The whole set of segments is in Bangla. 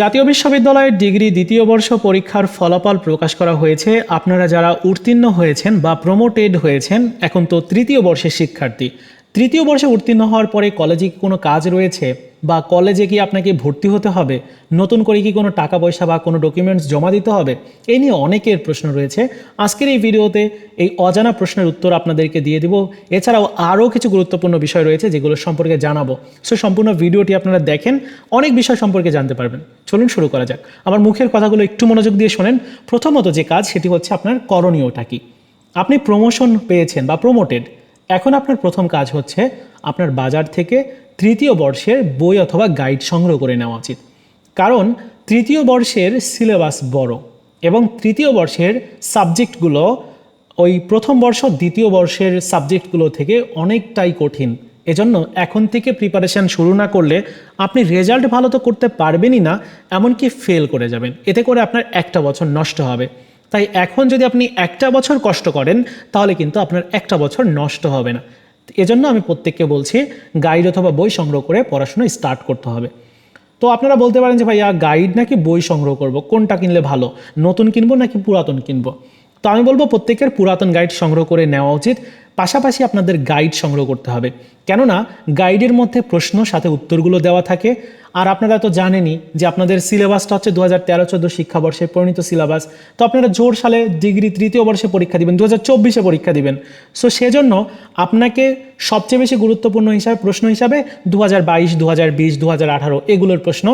জাতীয় বিশ্ববিদ্যালয়ের ডিগ্রি দ্বিতীয় বর্ষ পরীক্ষার ফলাফল প্রকাশ করা হয়েছে। আপনারা যারা উত্তীর্ণ হয়েছেন বা প্রমোটেড হয়েছেন, এখন তো তৃতীয় বর্ষের শিক্ষার্থী। তৃতীয় বর্ষে উত্তীর্ণ হওয়ার পরে কলেজে কোনো কাজ রয়েছে? বা কলেজে কি আপনাকে ভর্তি হতে হবে? নতুন করে কি কোনো টাকা পয়সা বা কোনো ডকুমেন্টস জমা দিতে হবে? এই নিয়ে অনেকের প্রশ্ন রয়েছে। আজকের এই ভিডিওতে এই অজানা প্রশ্নের উত্তর আপনাদেরকে দিয়ে দিব। এছাড়াও আরও কিছু গুরুত্বপূর্ণ বিষয় রয়েছে যেগুলো সম্পর্কে জানাব। সো সম্পূর্ণ ভিডিওটি আপনারা দেখেন, অনেক বিষয় সম্পর্কে জানতে পারবেন। চলুন শুরু করা যাক। আমার মুখের কথাগুলো একটু মনোযোগ দিয়ে শোনেন। প্রথমত যে কাজ, সেটি হচ্ছে আপনার করণীয়টা কি? আপনি প্রমোশন পেয়েছেন বা প্রমোটেড এখন আপনার প্রথম কাজ হচ্ছে আপনার বাজার থেকে তৃতীয় বর্ষের বই অথবা গাইড সংগ্রহ করে নেওয়া উচিত। কারণ তৃতীয় বর্ষের সিলেবাস বড় এবং তৃতীয় বর্ষের সাবজেক্টগুলো ওই প্রথম বর্ষ, দ্বিতীয় বর্ষের সাবজেক্টগুলো থেকে অনেকটাই কঠিন। এজন্য এখন থেকে প্রিপারেশান শুরু না করলে আপনি রেজাল্ট ভালো তো করতে পারবেনই না, এমনকি ফেল করে যাবেন। এতে করে আপনার একটা বছর নষ্ট হবে। তাই এখন যদি আপনি একটা বছর কষ্ট করেন, তাহলে কিন্তু আপনার একটা বছর নষ্ট হবে না। এজন্য আমি প্রত্যেককে বলছি গাইড অথবা বই সংগ্রহ করে পড়াশোনা স্টার্ট করতে হবে। তো আপনারা বলতে পারেন যে, ভাইয়া গাইড নাকি বই সংগ্রহ করব? কোনটা কিনলে ভালো? নতুন কিনবো নাকি পুরাতন কিনবো? তো আমি বলব প্রত্যেকের পুরাতন গাইড সংগ্রহ করে নেওয়া উচিত। পাশাপাশি আপনাদের গাইড সংগ্রহ করতে হবে। কেননা গাইডের মধ্যে প্রশ্ন, সাথে উত্তরগুলো দেওয়া থাকে। আর আপনারা তো জানেনই যে আপনাদের সিলেবাসটা হচ্ছে দু হাজার তেরো, চোদ্দ শিক্ষাবর্ষে পরিণত সিলেবাস। তো আপনারা জোর সালে ডিগ্রি তৃতীয় বর্ষে পরীক্ষা দিবেন দু হাজার চব্বিশে পরীক্ষা দিবেন। সো সেজন্য আপনাকে সবচেয়ে বেশি গুরুত্বপূর্ণ হিসাবে, প্রশ্ন হিসাবে দু হাজার বাইশ দু হাজার বিশ দু হাজার আঠারো এগুলোর প্রশ্ন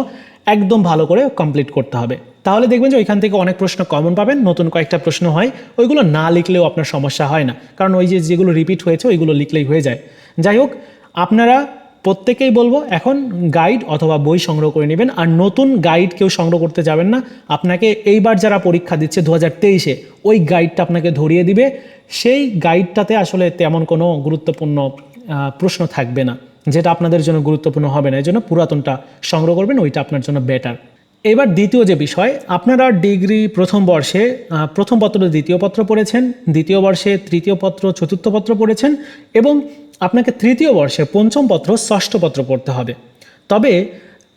একদম ভালো করে কমপ্লিট করতে হবে। তাহলে দেখবেন যে ওইখান থেকে অনেক প্রশ্ন কমন পাবেন, নতুন কয়েকটা প্রশ্ন হয়, ওইগুলো না লিখলেও আপনার সমস্যা হয় না। কারণ ওই যে যেগুলো রিপিট হয়েছে, ওইগুলো লিখলেই হয়ে যায়। যাই হোক, আপনারা প্রত্যেকেই বলব, এখন গাইড অথবা বই সংগ্রহ করে নেবেন, আর নতুন গাইড কেউ সংগ্রহ করতে যাবেন না। আপনাকে এইবার যারা পরীক্ষা দিচ্ছে দু হাজার তেইশে, ওই গাইডটা আপনাকে ধরিয়ে দিবে। সেই গাইডটাতে আসলে তেমন কোনো গুরুত্বপূর্ণ প্রশ্ন থাকবে না। যেটা আপনাদের জন্য গুরুত্বপূর্ণ হবে না এই জন্য পুরাতনটা সংগ্রহ করবেন, ওইটা আপনার জন্য বেটার এবার দ্বিতীয় যে বিষয়, আপনারা ডিগ্রি প্রথম বর্ষে প্রথম পত্র দ্বিতীয় পত্র পড়েছেন, দ্বিতীয় বর্ষে তৃতীয় পত্র, চতুর্থ পত্র পড়েছেন এবং আপনাকে তৃতীয় বর্ষে পঞ্চম পত্র, ষষ্ঠ পত্র পড়তে হবে। তবে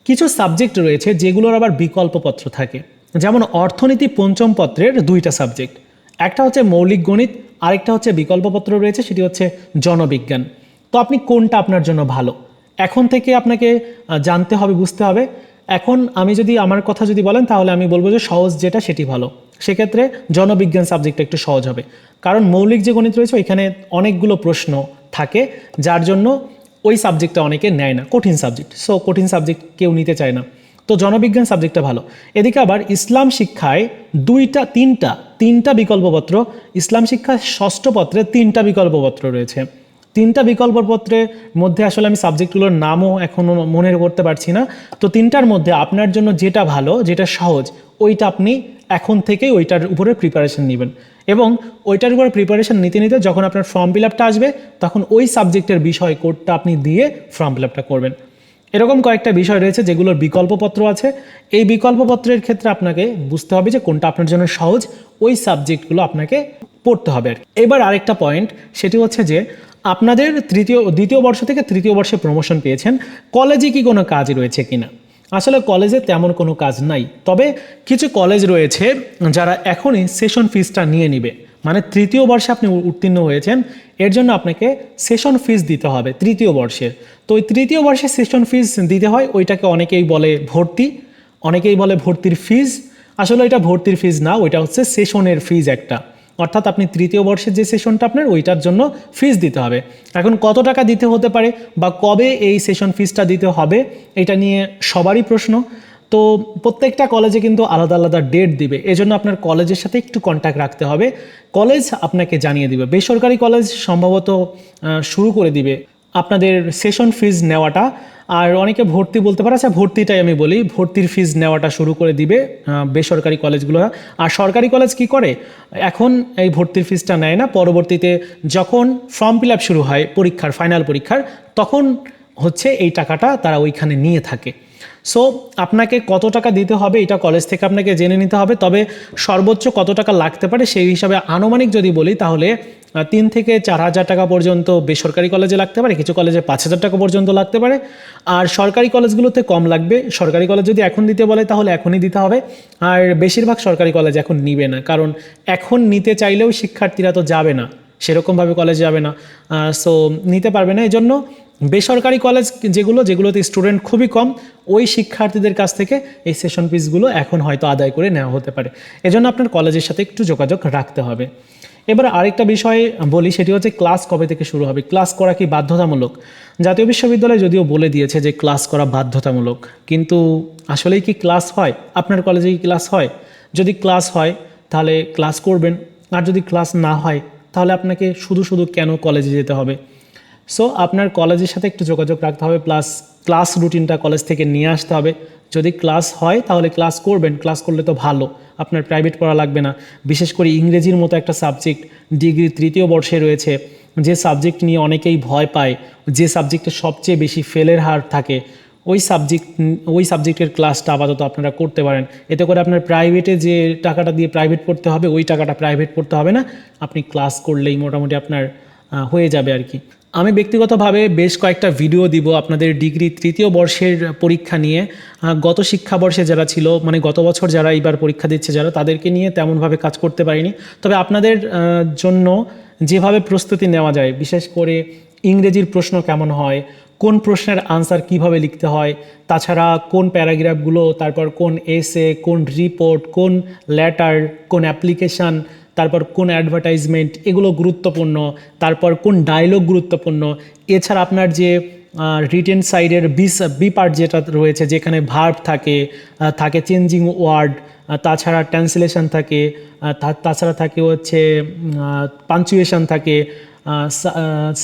কিছু সাবজেক্ট রয়েছে যেগুলোর আবার বিকল্প পত্র থাকে। যেমন অর্থনীতি পঞ্চম পত্রের দুইটা সাবজেক্ট। একটা হচ্ছে মৌলিক গণিত, আরেকটা হচ্ছে বিকল্প পত্র রয়েছে, সেটি হচ্ছে জনবিজ্ঞান। তো আপনি কোনটা আপনার জন্য ভালো? এখন থেকে আপনাকে জানতে হবে, বুঝতে হবে এখন আমি যদি আমার কথা যদি বলেন, তাহলে আমি বলব যে সহজ যেটা, সেটি ভালো। সেক্ষেত্রে জনবিজ্ঞান সাবজেক্টটা একটু সহজ হবে। কারণ মৌলিক যে গণিত রয়েছে, ওইখানে অনেকগুলো প্রশ্ন থাকে, যার জন্য ওই সাবজেক্টটা অনেকে নেয় না। কঠিন সাবজেক্ট সো কঠিন সাবজেক্ট কেউ নিতে চায় না। তো জনবিজ্ঞান সাবজেক্টটা ভালো। এদিকে আবার ইসলাম শিক্ষায় দুইটা, তিনটা তিনটা বিকল্পপত্র। ইসলাম শিক্ষার ষষ্ঠ পত্রে তিনটা বিকল্পপত্র রয়েছে। তিনটা বিকল্পপত্রের মধ্যে আসলে আমি সাবজেক্টগুলোর নামও এখনও মনে করতে পারছি না। তো তিনটার মধ্যে আপনার জন্য যেটা ভালো, যেটা সহজ, ওইটা আপনি এখন থেকেই ওইটার উপরে প্রিপারেশন নেবেন। এবং ওইটার উপরে প্রিপারেশন নিতে নিতে যখন আপনার ফর্ম ফিল আপটা আসবে, তখন ওই সাবজেক্টের বিষয় কোডটা আপনি দিয়ে ফর্ম ফিল আপটা করবেন। এরকম কয়েকটা বিষয় রয়েছে যেগুলোর বিকল্পপত্র আছে। এই বিকল্পপত্রের ক্ষেত্রে আপনাকে বুঝতে হবে যে কোনটা আপনার জন্য সহজ, ওই সাবজেক্টগুলো আপনাকে পড়তে হবে আর। এবার আরেকটা পয়েন্ট সেটি হচ্ছে যে আপনাদের তৃতীয়, দ্বিতীয় বর্ষ থেকে তৃতীয় বর্ষে প্রমোশন পেয়েছেন। কলেজে কি কোনো কাজ রয়েছে কিনা? আসলে কলেজে তেমন কোনো কাজ নাই। তবে কিছু কলেজ রয়েছে যারা এখনই সেশন ফিসটা নিয়ে নিবে। মানে তৃতীয় বর্ষে আপনি উত্তীর্ণ হয়েছেন, এর জন্য আপনাকে সেশন ফিস দিতে হবে, তৃতীয় বর্ষের। তো ওই তৃতীয় বর্ষে সেশন ফিস দিতে হয়, ওইটাকে অনেকেই বলে ভর্তি। অনেকেই বলে ভর্তির ফিজ আসলে এটা ভর্তির ফিজ না, ওইটা হচ্ছে সেশনের ফিজ একটা। অর্থাৎ আপনি তৃতীয় বর্ষের যে সেশনটা আপনার, ওইটার জন্য ফিস দিতে হবে। এখন কত টাকা দিতে হতে পারে বা কবে এই সেশন ফিসটা দিতে হবে, এটা নিয়ে সবারই প্রশ্ন। তো প্রত্যেকটা কলেজে কিন্তু আলাদা আলাদা ডেট দিবে। এজন্য আপনার কলেজের সাথে একটু কন্ট্যাক্ট রাখতে হবে। কলেজ আপনাকে জানিয়ে দিবে। বেসরকারি কলেজ সম্ভবত শুরু করে দিবে। আপনাদের সেশন ফিজ নেওয়াটা আর অনেকে ভর্তি বলতে পারে আচ্ছা ভর্তিটাই আমি বলি, ভর্তির ফিজ নেওয়াটা শুরু করে দিবে বেসরকারি কলেজগুলো। আর সরকারি কলেজ কি করে? এখন এই ভর্তির ফিজটা নেয় না, পরবর্তীতে যখন ফর্ম ফিল শুরু হয়, পরীক্ষার ফাইনাল পরীক্ষার, তখন হচ্ছে এই টাকাটা তারা ওইখানে নিয়ে থাকে। সো আপনাকে কত টাকা দিতে হবে, এটা কলেজ থেকে আপনাকে জেনে নিতে হবে, তবে সর্বোচ্চ কত টাকা লাগতে পারে সেই হিসাবে আনুমানিক যদি বলি, তাহলে তিন থেকে চার হাজার টাকা পর্যন্ত বেসরকারি কলেজে লাগতে পারে, কিছু কলেজে পাঁচ হাজার টাকা পর্যন্ত লাগতে পারে। আর সরকারি কলেজগুলোতে কম লাগবে। সরকারি কলেজ যদি এখন দিতে বলে, তাহলে এখনই দিতে হবে। আর বেশিরভাগ সরকারি কলেজ এখন নিবে না, কারণ এখন নিতে চাইলেও শিক্ষার্থীরা তো যাবে না। সেরকমভাবে কলেজ যাবে না। সো নিতে পারবে না। এই জন্য বেসরকারি কলেজ যেগুলো, যেগুলোতে স্টুডেন্ট খুবই কম, ওই শিক্ষার্থীদের কাছ থেকে এই সেশন ফিসগুলো এখন হয়তো আদায় করে নেওয়া হতে পারে। এজন্য আপনার কলেজের সাথে একটু যোগাযোগ রাখতে হবে। এবার আরেকটা বিষয় বলি, সেটি হচ্ছে ক্লাস কবে থেকে শুরু হবে? ক্লাস করা কি বাধ্যতামূলক? জাতীয় বিশ্ববিদ্যালয় যদিও বলে দিয়েছে যে ক্লাস করা বাধ্যতামূলক, কিন্তু আসলেই কি ক্লাস হয়? আপনার কলেজে কি ক্লাস হয়? যদি ক্লাস হয়, তাহলে ক্লাস করবেন। আর যদি ক্লাস না হয়, তাহলে আপনাকে শুধু শুধু কেন কলেজে যেতে হবে? সো আপনার কলেজের সাথে একটু যোগাযোগ রাখতে হবে প্লাস ক্লাস রুটিনটা কলেজ থেকে নিয়ে আসতে হবে। যদি ক্লাস হয়, তাহলে ক্লাস করবেন। ক্লাস করলে তো ভালো। আপনার প্রাইভেট পড়া লাগবে না। বিশেষ করে ইংরেজির মতো একটা সাবজেক্ট ডিগ্রি তৃতীয় বর্ষে রয়েছে, যে সাবজেক্ট নিয়ে অনেকেই ভয় পায়, যে সাবজেক্টে সবচেয়ে বেশি ফেলের হার থাকে, ওই সাবজেক্ট ওই সাবজেক্টের ক্লাসটা আপাতত আপনারা করতে পারেন। এতে করে আপনার প্রাইভেটে যে টাকাটা দিয়ে প্রাইভেট পড়তে হবে, ওই টাকাটা প্রাইভেট পড়তে হবে না। আপনি ক্লাস করলেই মোটামুটি আপনার হয়ে যাবে আর কি। আমি ব্যক্তিগতভাবে বেশ কয়েকটা ভিডিও দিব আপনাদের ডিগ্রি তৃতীয় বর্ষের পরীক্ষা নিয়ে। গত শিক্ষাবর্ষে যারা ছিল মানে গত বছর যারা এইবার পরীক্ষা দিচ্ছে যারা, তাদেরকে নিয়ে তেমনভাবে কাজ করতে পারিনি। তবে আপনাদের জন্য যেভাবে প্রস্তুতি নেওয়া যায়, বিশেষ করে ইংরেজির প্রশ্ন কেমন হয়, কোন প্রশ্নের আনসার কীভাবে লিখতে হয়, তাছাড়া কোন প্যারাগ্রাফগুলো তারপর কোন এসে কোন রিপোর্ট কোন লেটার কোন অ্যাপ্লিকেশান তারপর কোন অ্যাডভার্টাইজমেন্ট এগুলো গুরুত্বপূর্ণ, তারপর কোন ডায়লগ গুরুত্বপূর্ণ, এছাড়া আপনার যে রিটেন সাইডের বি বি পার্ট যেটা রয়েছে যেখানে ভার্ব থাকে থাকে চেঞ্জিং ওয়ার্ড তাছাড়া ট্রান্সলেশন থাকে তাছাড়া থাকে হচ্ছে পাঞ্চুয়েশন থাকে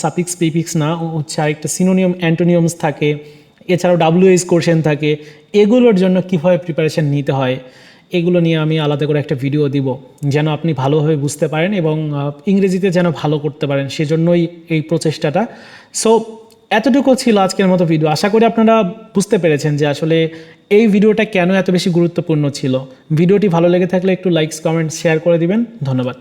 সাপিক্স পিপিক্স না, হচ্ছে আরেকটা সিনোনিয়াম অ্যান্টোনিয়ামস থাকে, এছাড়াও ডাব্লিউএস কোশ্চেন থাকে, এগুলোর জন্য কীভাবে প্রিপারেশন নিতে হয়? এগুলো নিয়ে আমি আলাদা করে একটা ভিডিও দিব, যেন আপনি ভালোভাবে বুঝতে পারেন এবং ইংরেজিতে যেন ভালো করতে পারেন, সেজন্যই এই প্রচেষ্টাটা। সো এতটুকু ছিল আজকের মতো ভিডিও আশা করি আপনারা বুঝতে পেরেছেন যে আসলে এই ভিডিওটা কেন এত বেশি গুরুত্বপূর্ণ ছিল। ভিডিওটি ভালো লেগে থাকলে একটু লাইকস কমেন্ট শেয়ার করে দিবেন। ধন্যবাদ।